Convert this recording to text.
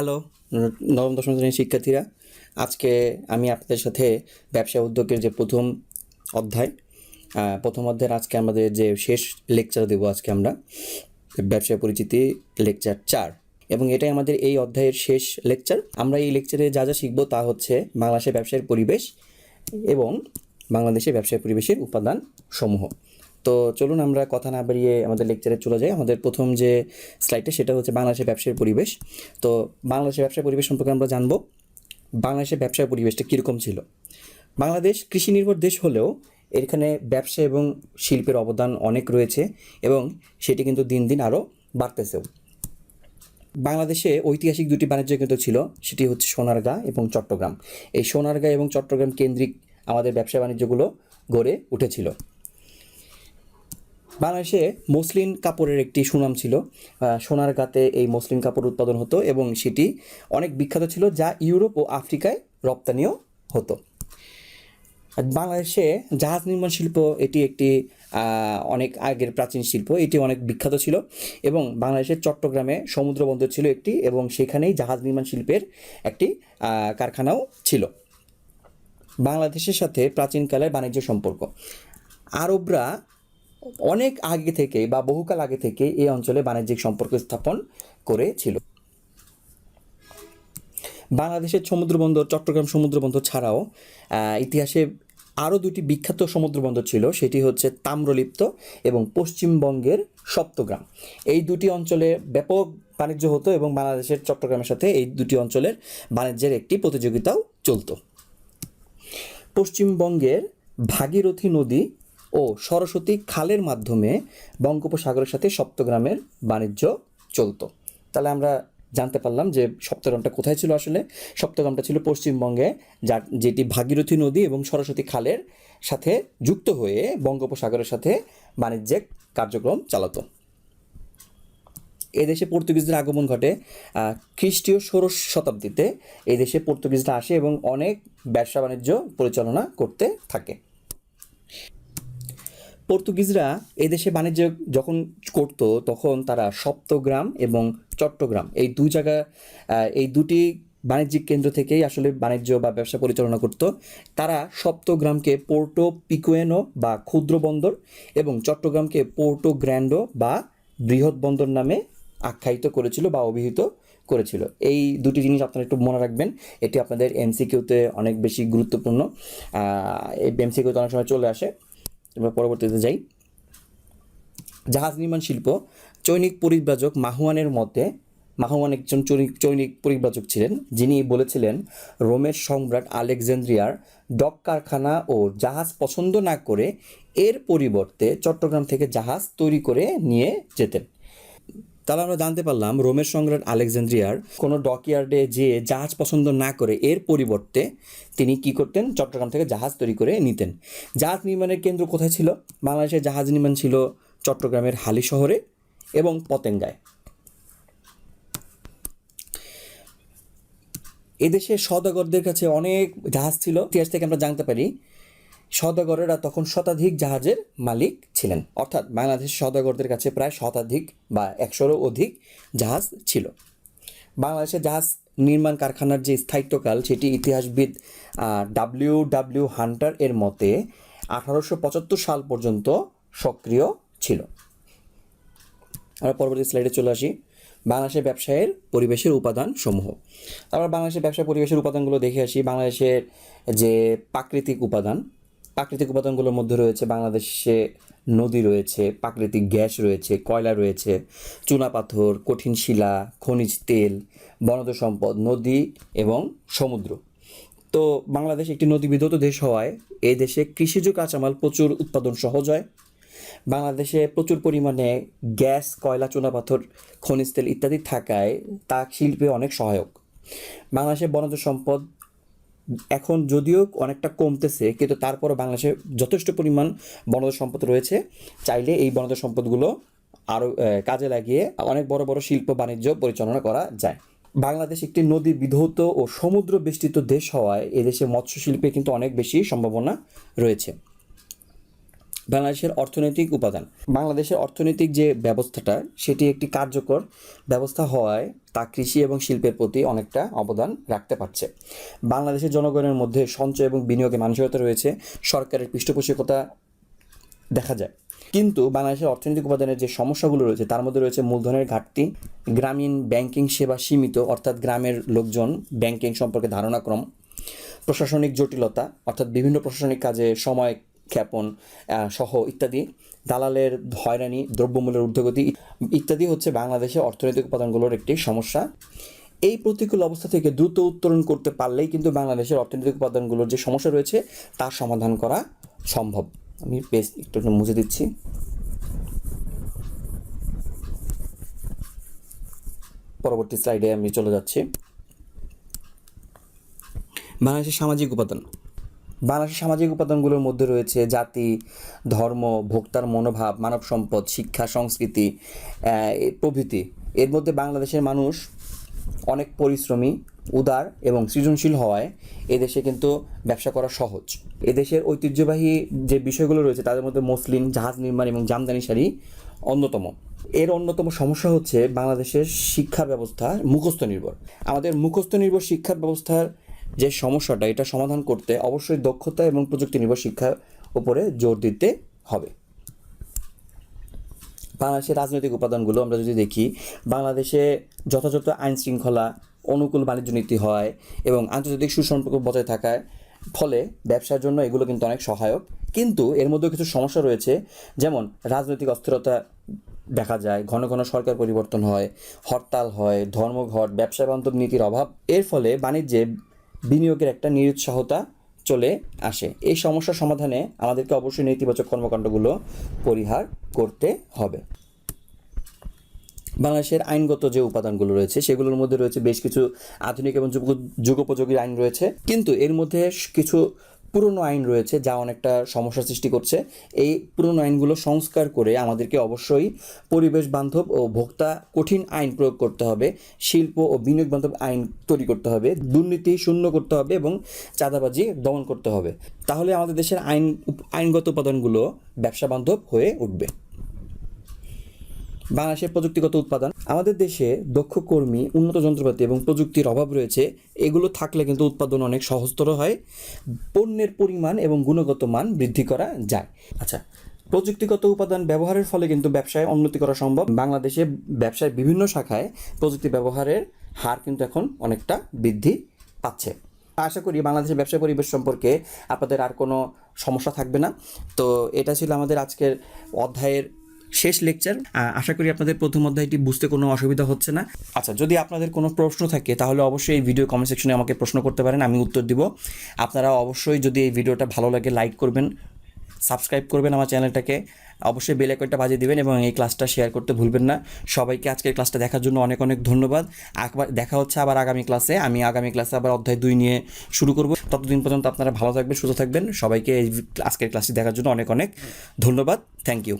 Hello, নবম, দশম শ্রেণির শিক্ষার্থীরা, আজকে আমি আপনাদের সাথে ব্যবসা উদ্যোগের যে প্রথম অধ্যায় প্রথম অধ্যায়ের আজকে আমাদের যে শেষ লেকচার দেবো আজকে আমরা, ব্যবসা পরিচিতি লেকচার চার। এবং এটাই আমাদের এই অধ্যায়ের শেষ লেকচার। আমরা এই লেকচারে যা যা শিখব তা হচ্ছে বাংলাদেশের ব্যবসায়ের পরিবেশ এবং বাংলাদেশের ব্যবসায় পরিবেশের উপাদান সমূহ তো চলুন আমরা কথা না বাড়িয়ে আমাদের লেকচারে চলে যাই। আমাদের প্রথম যে স্লাইডটা সেটা হচ্ছে বাংলাদেশের ব্যবসায়ের পরিবেশ। তো বাংলাদেশের ব্যবসায় পরিবেশ সম্পর্কে আমরা জানব, বাংলাদেশের ব্যবসায় পরিবেশটা কীরকম ছিল? বাংলাদেশ কৃষি নির্ভর দেশ হলেও এখানে ব্যবসা এবং শিল্পের অবদান অনেক রয়েছে এবং সেটি কিন্তু দিন দিন আরও বাড়তেছেও। বাংলাদেশে ঐতিহাসিক দুটি বাণিজ্য কেন্দ্র ছিল, সেটি হচ্ছে সোনারগাঁ এবং চট্টগ্রাম। এই সোনারগাঁ এবং চট্টগ্রাম কেন্দ্রিক আমাদের ব্যবসা বাণিজ্যগুলো গড়ে উঠেছিল। বাংলাদেশে মসলিন কাপড়ের একটি সুনাম ছিল। সোনার গাতে এই মসলিন কাপড় উৎপাদন হতো এবং সেটি অনেক বিখ্যাত ছিল যা ইউরোপ ও আফ্রিকায় রপ্তানিও হতো। বাংলাদেশে জাহাজ নির্মাণ শিল্প এটি একটি অনেক আগের প্রাচীন শিল্প, এটি অনেক বিখ্যাত ছিল এবং বাংলাদেশের চট্টগ্রামে সমুদ্র বন্দর ছিল একটি এবং সেখানেই জাহাজ নির্মাণ শিল্পের একটি কারখানাও ছিল। বাংলাদেশের সাথে প্রাচীনকালের বাণিজ্য সম্পর্ক। আরবরা অনেক আগে থেকে বা বহুকাল আগে থেকে এই অঞ্চলে বাণিজ্যিক সম্পর্ক স্থাপন করেছিল। বাংলাদেশের সমুদ্রবন্দর চট্টগ্রাম সমুদ্রবন্দর ছাড়াও ইতিহাসে আরও দুটি বিখ্যাত সমুদ্রবন্দর ছিল, সেটি হচ্ছে তাম্রলিপ্ত এবং পশ্চিমবঙ্গের সপ্তগ্রাম। এই দুটি অঞ্চলে ব্যাপক বাণিজ্য হতো এবং বাংলাদেশের চট্টগ্রামের সাথে এই দুটি অঞ্চলের বাণিজ্যের একটি প্রতিযোগিতাও চলতো। পশ্চিমবঙ্গের ভাগীরথী নদী ও সরস্বতী খালের মাধ্যমে বঙ্গোপসাগরের সাথে সপ্তগ্রামের বাণিজ্য চলতো। তাহলে আমরা জানতে পারলাম যে সপ্তগ্রামটা কোথায় ছিল আসলে? সপ্তগ্রামটা ছিল পশ্চিমবঙ্গে, যার যেটি ভাগীরথী নদী এবং সরস্বতী খালের সাথে যুক্ত হয়ে বঙ্গোপসাগরের সাথে বাণিজ্যিক কার্যক্রম চালাতো। এদেশে পর্তুগিজদের আগমন ঘটে খ্রিস্টীয় ষোড়শ শতাব্দীতে। এদেশে দেশে পর্তুগিজরা আসে এবং অনেক ব্যবসা বাণিজ্য পরিচালনা করতে থাকে। পর্তুগিজরা এদেশে বাণিজ্য যখন করতো, তখন তারা সপ্তগ্রাম এবং চট্টগ্রাম এই দুই জায়গা এই দুটি বাণিজ্যিক কেন্দ্র থেকেই আসলে বাণিজ্য বা ব্যবসা পরিচালনা করত। তারা সপ্তগ্রামকে পোর্টো পিকুয়েনো বা ক্ষুদ্র বন্দর এবং চট্টগ্রামকে পোর্টো গ্র্যান্ডো বা বৃহৎ বন্দর নামে আখ্যায়িত করেছিল বা অভিহিত করেছিল। এই দুটি জিনিস আপনারা একটু মনে রাখবেন, এটি আপনাদের এমসিকিউতে অনেক বেশি গুরুত্বপূর্ণ। এমসিকিউতে অনেক সময় চলে আসে। এবার পরবর্তীতে যাই। জাহাজ নির্মাণ শিল্প, চৈনিক পরিব্রাজক মাহুয়ানের মতে মাহওয়ান একজন চৈনিক চৈনিক পরিব্রাজক ছিলেন, যিনি বলেছিলেন, রোমের সম্রাট আলেকজান্দ্রিয়ার ডক কারখানা ও জাহাজ পছন্দ না করে এর পরিবর্তে চট্টগ্রাম থেকে জাহাজ তৈরি করে নিয়ে যেতেন। তাহলে আমরা জানতে পারলাম রোমের সম্রাট আলেকজান্দ্রিয়ার কোনো ডকইয়ার্ডে যে জাহাজ পছন্দ না করে এর পরিবর্তে তিনি কি করতেন? চট্টগ্রাম থেকে জাহাজ তৈরি করে নিতেন। জাহাজ নির্মাণের কেন্দ্র কোথায় ছিল? বাংলাদেশের জাহাজ নির্মাণ ছিল চট্টগ্রামের হালি শহরে এবং পতেঙ্গায়। এদেশে সদাগরদের কাছে অনেক জাহাজ ছিল। ইতিহাস থেকে আমরা জানতে পারি সদাগরেরা তখন শতাধিক জাহাজের মালিক ছিলেন। অর্থাৎ বাংলাদেশ সদাগরদের কাছে প্রায় শতাধিক বা একশোরও অধিক জাহাজ ছিল। বাংলাদেশের জাহাজ নির্মাণ কারখানার যে স্থায়িত্বকাল, সেটি ইতিহাসবিদ ডাব্লিউ ডাব্লিউ হান্টার এর মতে আঠারোশো পঁচাত্তর সাল পর্যন্ত সক্রিয় ছিল। আমরা পরবর্তী স্লাইডে চলে আসি। বাংলাদেশের ব্যবসায়ের পরিবেশের উপাদান সমূহ আমরা বাংলাদেশের ব্যবসা পরিবেশের উপাদানগুলো দেখে আসি। বাংলাদেশের যে প্রাকৃতিক উপাদান প্রাকৃতিক উপাদানগুলোর মধ্যে রয়েছে বাংলাদেশে নদী রয়েছে, প্রাকৃতিক গ্যাস রয়েছে, কয়লা রয়েছে চুনাপাথর কঠিন শিলা, খনিজ তেল, বনজ সম্পদ, নদী এবং সমুদ্র। তো বাংলাদেশ একটি নদীবিধত দেশ হওয়ায় এই দেশে কৃষিজ কাঁচামাল প্রচুর উৎপাদন সহজ হয়। বাংলাদেশে প্রচুর পরিমাণে গ্যাস, কয়লা চুনাপাথর খনিজ তেল ইত্যাদি থাকায় তা শিল্পে অনেক সহায়ক। বাংলাদেশে বনজ সম্পদ এখন যদিও অনেকটা কমতেছে, কিন্তু তারপরও বাংলাদেশে যথেষ্ট পরিমাণ বনজ সম্পদ রয়েছে। চাইলে এই বনজ সম্পদগুলো আরও কাজে লাগিয়ে অনেক বড় বড় শিল্প বাণিজ্য পরিচালনা করা যায়। বাংলাদেশ একটি নদী বিধৌত ও সমুদ্র বেষ্টিত দেশ হওয়ায় এদেশে মৎস্য শিল্পে কিন্তু অনেক বেশি সম্ভাবনা রয়েছে। বাংলাদেশের অর্থনৈতিক উপাদান। বাংলাদেশের অর্থনৈতিক যে ব্যবস্থাটা, সেটি একটি কার্যকর ব্যবস্থা হওয়ায় তা কৃষি এবং শিল্পের প্রতি অনেকটা অবদান রাখতে পারছে। বাংলাদেশের জনগণের মধ্যে সঞ্চয় এবং বিনিয়োগে মানসিকতা রয়েছে, সরকারের পৃষ্ঠপোষকতা দেখা যায়। কিন্তু বাংলাদেশের অর্থনৈতিক উপাদানের যে সমস্যাগুলো রয়েছে, তার মধ্যে রয়েছে মূলধনের ঘাটতি। গ্রামীণ ব্যাংকিং সেবা সীমিত, অর্থাৎ গ্রামের লোকজন ব্যাংকিং সম্পর্কে ধারণা কম প্রশাসনিক জটিলতা, অর্থাৎ বিভিন্ন প্রশাসনিক কাজে সময় ক্ষেপণ সহ ইত্যাদি। দালালের হয়রানি, দ্রব্যমূল্যের ঊর্ধ্বগতি ইত্যাদি হচ্ছে বাংলাদেশের অর্থনৈতিক উপাদানগুলোর একটি সমস্যা। এই প্রতিকূল অবস্থা থেকে দ্রুত উত্তরণ করতে পারলেই কিন্তু বাংলাদেশের অর্থনৈতিক উপাদানগুলোর যে সমস্যা রয়েছে তার সমাধান করা সম্ভব। আমি বেশ একটু মুছে দিচ্ছি। পরবর্তী স্লাইডে আমি চলে যাচ্ছি। বাংলাদেশের সামাজিক উপাদান। বাংলাদেশের সামাজিক উপাদানগুলোর মধ্যে রয়েছে জাতি, ধর্ম, ভোক্তার মনোভাব, মানব সম্পদ, শিক্ষা, সংস্কৃতি প্রভৃতি। এর মধ্যে বাংলাদেশের মানুষ অনেক পরিশ্রমী, উদার এবং সৃজনশীল হওয়ায় এদেশে কিন্তু ব্যবসা করা সহজ। এদেশের ঐতিহ্যবাহী যে বিষয়গুলো রয়েছে, তাদের মধ্যে মসলিন, জাহাজ নির্মাণ এবং জামদানি শাড়ি অন্যতম। এর অন্যতম সমস্যা হচ্ছে বাংলাদেশের শিক্ষা ব্যবস্থা মুখস্থ নির্ভর। আমাদের মুখস্থ নির্ভর শিক্ষা ব্যবস্থার যে সমস্যাটা, এটা সমাধান করতে অবশ্যই দক্ষতা এবং প্রযুক্তি নির্ভর শিক্ষার উপরে জোর দিতে হবে। বাংলাদেশের রাজনৈতিক উপাদানগুলো আমরা যদি দেখি, বাংলাদেশে যথাযথ আইন শৃঙ্খলা, অনুকূল বাণিজ্য নীতি হয় এবং আন্তর্জাতিক সুসম্পর্ক বজায় থাকায় ফলে ব্যবসার জন্য এগুলো কিন্তু অনেক সহায়ক। কিন্তু এর মধ্যে কিছু সমস্যা রয়েছে, যেমন রাজনৈতিক অস্থিরতা দেখা যায়, ঘন ঘন সরকার পরিবর্তন হয়, হরতাল হয়, ধর্মঘট, ব্যবসা বান্ধব নীতির অভাব। এর ফলে বাণিজ্যে বিনিয়োগের একটা নিরুৎসাহতা চলে আসে। এই সমস্যা সমাধানে আমাদেরকে অবশ্যই নেতিবাচক কর্মকাণ্ডগুলো পরিহার করতে হবে। বাংলাদেশের আইনগত যে উপাদানগুলো রয়েছে, সেগুলোর মধ্যে রয়েছে বেশ কিছু আধুনিক এবং যুগ- যুগোপযোগী আইন রয়েছে। কিন্তু এর মধ্যে কিছু পুরনো আইন রয়েছে যা অনেকটা সমস্যা সৃষ্টি করছে। এই পুরনো আইনগুলো সংস্কার করে আমাদেরকে অবশ্যই পরিবেশ বান্ধব ও ভোক্তা কঠিন আইন প্রয়োগ করতে হবে, শিল্প ও বিনিয়োগ বান্ধব আইন তৈরি করতে হবে, দুর্নীতি শূন্য করতে হবে এবং চাঁদাবাজি দমন করতে হবে। তাহলে আমাদের দেশের আইন আইনগত উপাদানগুলো ব্যবসা বান্ধব হয়ে উঠবে। বাংলাদেশের প্রযুক্তিগত উৎপাদন। আমাদের দেশে দক্ষ কর্মী, উন্নত যন্ত্রপাতি এবং প্রযুক্তির অভাব রয়েছে। এগুলো থাকলে কিন্তু উৎপাদন অনেক সহজতর হয়। পণ্যের পরিমাণ এবং গুণগত মান বৃদ্ধি করা যায়। আচ্ছা প্রযুক্তিগত উপাদান ব্যবহারের ফলে কিন্তু ব্যবসায় উন্নতি করা সম্ভব। বাংলাদেশে ব্যবসায় বিভিন্ন শাখায় প্রযুক্তি ব্যবহারের হার কিন্তু এখন অনেকটা বৃদ্ধি পাচ্ছে। আশা করি বাংলাদেশের ব্যবসা পরিবেশ সম্পর্কে আপনাদের আর কোনো সমস্যা থাকবে না। তো এটা ছিল আমাদের আজকের অধ্যায়ের শেষ লেকচার আশা করি আপনাদের প্রথম অধ্যায়টি বুঝতে কোনো অসুবিধা হচ্ছে না। আচ্ছা যদি আপনাদের কোনো প্রশ্ন থাকে, তাহলে অবশ্যই এই ভিডিও কমেন্ট সেকশনে আমাকে প্রশ্ন করতে পারেন, আমি উত্তর দিব। আপনারা অবশ্যই যদি এই ভিডিওটা ভালো লাগে লাইক করবেন সাবস্ক্রাইব করবেন আমার চ্যানেলটাকে অবশ্যই বেল আইকনটা বাজিয়ে দিবেন এবং এই ক্লাসটা শেয়ার করতে ভুলবেন না। সবাইকে আজকের ক্লাসটা দেখার জন্য অনেক অনেক ধন্যবাদ। একবার দেখা হচ্ছে আবার আগামী ক্লাসে আমি আগামী ক্লাসে আবার অধ্যায় দুই নিয়ে শুরু করব। ততদিন পর্যন্ত আপনারা ভালো থাকবেন, সুস্থ থাকবেন। সবাইকে এই আজকের ক্লাসটি দেখার জন্য অনেক অনেক ধন্যবাদ। Thank you